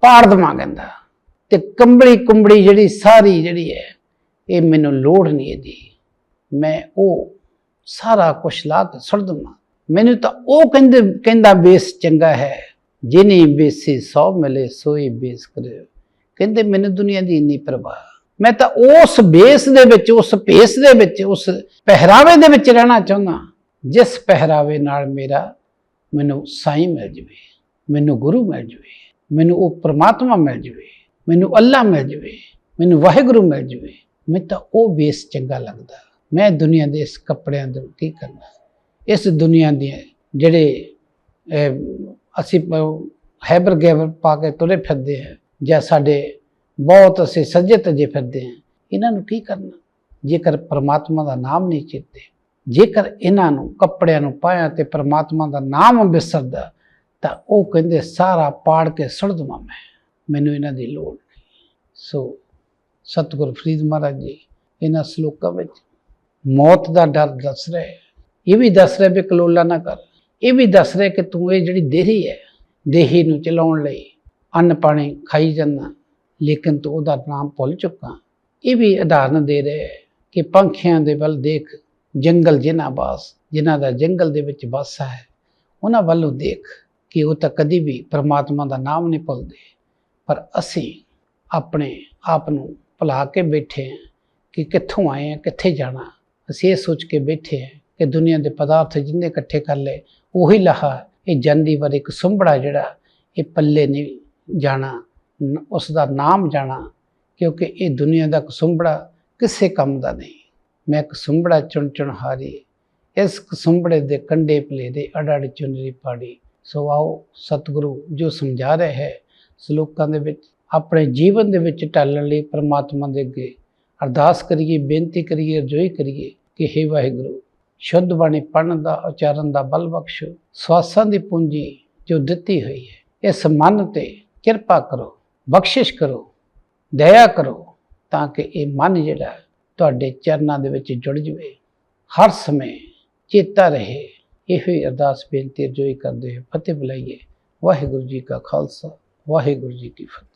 ਪਾੜ ਦਵਾਂ ਕਹਿੰਦਾ। ਤੇ ਕੰਬਲੀ ਕੁੰਬੜੀ ਜਿਹੜੀ ਸਾਰੀ ਜਿਹੜੀ ਹੈ, ਇਹ ਮੈਨੂੰ ਲੋੜ ਨਹੀਂ ਇਹਦੀ। ਮੈਂ ਉਹ ਸਾਰਾ ਕੁਛ ਲਾ ਕੇ ਸੁੱਟ ਦਵਾਂ। ਮੈਨੂੰ ਤਾਂ ਉਹ ਕਹਿੰਦੇ, ਕਹਿੰਦਾ ਬੇਸ ਚੰਗਾ ਹੈ। ਜਿਨੀ ਬੇਸੀ ਸੌ ਮਿਲੇ, ਸੋਈ ਬੇਸ ਕਰਿਓ। ਕਹਿੰਦੇ, ਮੈਨੂੰ ਦੁਨੀਆ ਦੀ ਇੰਨੀ ਪਰਵਾਹ ਮੈਂ ਤਾਂ ਉਸ ਬੇਸ ਦੇ ਵਿੱਚ, ਉਸ ਭੇਸ ਦੇ ਵਿੱਚ, ਉਸ ਪਹਿਰਾਵੇ ਦੇ ਵਿੱਚ ਰਹਿਣਾ ਚਾਹੁੰਦਾ ਜਿਸ ਪਹਿਰਾਵੇ ਨਾਲ ਮੇਰਾ, ਮੈਨੂੰ ਸਾਈਂ ਮਿਲ ਜਵੇ, ਮੈਨੂੰ ਗੁਰੂ ਮਿਲ ਜਵੇ, ਮੈਨੂੰ ਉਹ ਪ੍ਰਮਾਤਮਾ ਮਿਲ ਜਵੇ, ਮੈਨੂੰ ਅੱਲਾ ਮਿਲ ਜਵੇ, ਮੈਨੂੰ ਵਾਹਿਗੁਰੂ ਮਿਲ ਜਵੇ। ਮੈਂ ਤਾਂ ਉਹ ਬੇਸ ਚੰਗਾ ਲੱਗਦਾ। ਮੈਂ ਦੁਨੀਆ ਦੇ ਇਸ ਕੱਪੜਿਆਂ ਦੇ ਕੀ ਕਰਨਾ? ਇਸ ਦੁਨੀਆ ਦੇ ਜਿਹੜੇ ਅਸੀਂ ਹੈਬਰ ਗੈਬਰ ਪਾ ਕੇ ਤੁਰੇ ਫਿਰਦੇ ਹਾਂ, ਜਾਂ ਸਾਡੇ ਬਹੁਤ ਅਸੀਂ ਸੱਜੇ ਤੱਜੇ ਫਿਰਦੇ ਹਾਂ। ਇਹਨਾਂ ਨੂੰ ਕੀ ਕਰਨਾ? ਜੇਕਰ ਪ੍ਰਮਾਤਮਾ ਦਾ ਨਾਮ ਨਹੀਂ ਚੇਤੇ, ਜੇਕਰ ਇਹਨਾਂ ਨੂੰ ਕੱਪੜਿਆਂ ਨੂੰ ਪਾਇਆ ਤੇ ਪ੍ਰਮਾਤਮਾ ਦਾ ਨਾਮ ਵਿਸਰਦਾ ਤਾਂ ਉਹ ਕਹਿੰਦੇ, ਸਾਰਾ ਪਾੜ ਕੇ ਸੁੱਟ ਦਵਾਂ ਮੈਂ। ਮੈਨੂੰ ਇਹਨਾਂ ਦੀ ਲੋੜ ਨਹੀਂ। ਸੋ, ਸਤਿਗੁਰ ਫਰੀਦ ਮਹਾਰਾਜ ਜੀ, ਇਹਨਾਂ ਸ਼ਲੋਕਾਂ ਵਿੱਚ ਮੌਤ ਦਾ ਡਰ ਦੱਸ ਰਹੇ। ਇਹ ਵੀ ਦੱਸ ਰਹੇ ਵੀ ਕਲੋਲਾ ਨਾ ਕਰ। ਇਹ ਵੀ ਦੱਸ ਰਿਹਾ ਕਿ ਤੂੰ ਇਹ ਜਿਹੜੀ ਦੇਹੀ ਹੈ, ਦੇਹੀ ਨੂੰ ਚਲਾਉਣ ਲਈ ਅੰਨ ਪਾਣੀ ਖਾਈ ਜਾਂਦਾ, ਲੇਕਿਨ ਤੂੰ ਉਹਦਾ ਨਾਮ ਭੁੱਲ ਚੁੱਕਾ। ਇਹ ਵੀ ਉਦਾਹਰਨ ਦੇ ਰਿਹਾ ਹੈ ਕਿ ਪੰਖੀਆਂ ਦੇ ਵੱਲ ਦੇਖ, ਜੰਗਲ ਜਿਨ੍ਹਾਂ ਬਾਸ ਜਿਨ੍ਹਾਂ ਦਾ ਜੰਗਲ ਦੇ ਵਿੱਚ ਵਾਸਾ ਹੈ, ਉਹਨਾਂ ਵੱਲੋਂ ਦੇਖ ਕਿ ਉਹ ਤਾਂ ਕਦੀ ਵੀ ਪਰਮਾਤਮਾ ਦਾ ਨਾਮ ਨਹੀਂ ਭੁੱਲਦੇ। ਪਰ ਅਸੀਂ ਆਪਣੇ ਆਪ ਨੂੰ ਭੁਲਾ ਕੇ ਬੈਠੇ ਹਾਂ ਕਿ ਕਿੱਥੋਂ ਆਏ ਹਾਂ, ਕਿੱਥੇ ਜਾਣਾ। ਅਸੀਂ ਇਹ ਸੋਚ ਕੇ ਬੈਠੇ ਹਾਂ ਕਿ ਦੁਨੀਆ ਦੇ ਪਦਾਰਥ ਜਿੰਨੇ ਇਕੱਠੇ ਕਰ ਲਏ ਉਹੀ ਲਹਾ, ਇਹ ਜਾਂਦੀ ਵਰ ਇੱਕ ਸੁੰਬੜਾ ਜਿਹੜਾ, ਇਹ ਪੱਲੇ ਨਹੀਂ ਜਾਣਾ, ਨ- ਉਸ ਦਾ ਨਾਮ ਜਾਣਾ, ਕਿਉਂਕਿ ਇਹ ਦੁਨੀਆ ਦਾ ਕਸੁੰਬੜਾ ਕਿਸੇ ਕੰਮ ਦਾ ਨਹੀਂ। ਮੈਂ ਕਸੁੰਬੜਾ ਚੁਣ ਚੁਣ ਹਾਰੀ, ਇਸ ਕਸੁੰਬੜੇ ਦੇ ਕੰਡੇ ਪਲੇ ਦੇ ਅੜੜ ਚੁਨਰੀ ਪਾੜੀ। ਸੋ ਆਓ ਸਤਿਗੁਰੂ ਜੋ ਸਮਝਾ ਰਿਹਾ ਹੈ, ਸ਼ਲੋਕਾਂ ਦੇ ਵਿੱਚ, ਆਪਣੇ ਜੀਵਨ ਦੇ ਵਿੱਚ ਢਾਲਣ ਲਈ ਪ੍ਰਮਾਤਮਾ ਦੇ ਅੱਗੇ ਅਰਦਾਸ ਕਰੀਏ, ਬੇਨਤੀ ਕਰੀਏ ਰਜੋਈ ਕਰੀਏ ਕਿ ਹੇ ਵਾਹਿਗੁਰੂ ਸ਼ੁੱਧ ਬਾਣੀ ਪੜ੍ਹਨ ਦਾ ਉਚਾਰਨ ਦਾ ਬਲ ਬਖਸ਼, ਸਵਾਸਾਂ ਦੀ ਪੂੰਜੀ ਜੋ ਦਿੱਤੀ ਹੋਈ ਹੈ, ਇਸ ਮਨ ਤੇ ਕਿਰਪਾ ਕਰੋ, ਬਖਸ਼ਿਸ਼ ਕਰੋ, ਦਇਆ ਕਰੋ, ਤਾਂ ਕਿ ਇਹ ਮਨ ਜਿਹੜਾ ਤੁਹਾਡੇ ਚਰਨਾਂ ਦੇ ਵਿੱਚ ਜੁੜ ਜਵੇ। ਹਰ ਸਮੇਂ ਚੇਤਾ ਰਹੇ, ਇਹੋ ਹੀ ਅਰਦਾਸ ਬੇਨਤੀ ਰਜੋਈ ਕਰਦੇ ਹੋਏ, ਫਤਿਹ ਬੁਲਾਈਏ। ਵਾਹਿਗੁਰੂ ਜੀ ਕਾ ਖਾਲਸਾ, ਵਾਹਿਗੁਰੂ ਜੀ ਕੀ ਫਤਿਹ।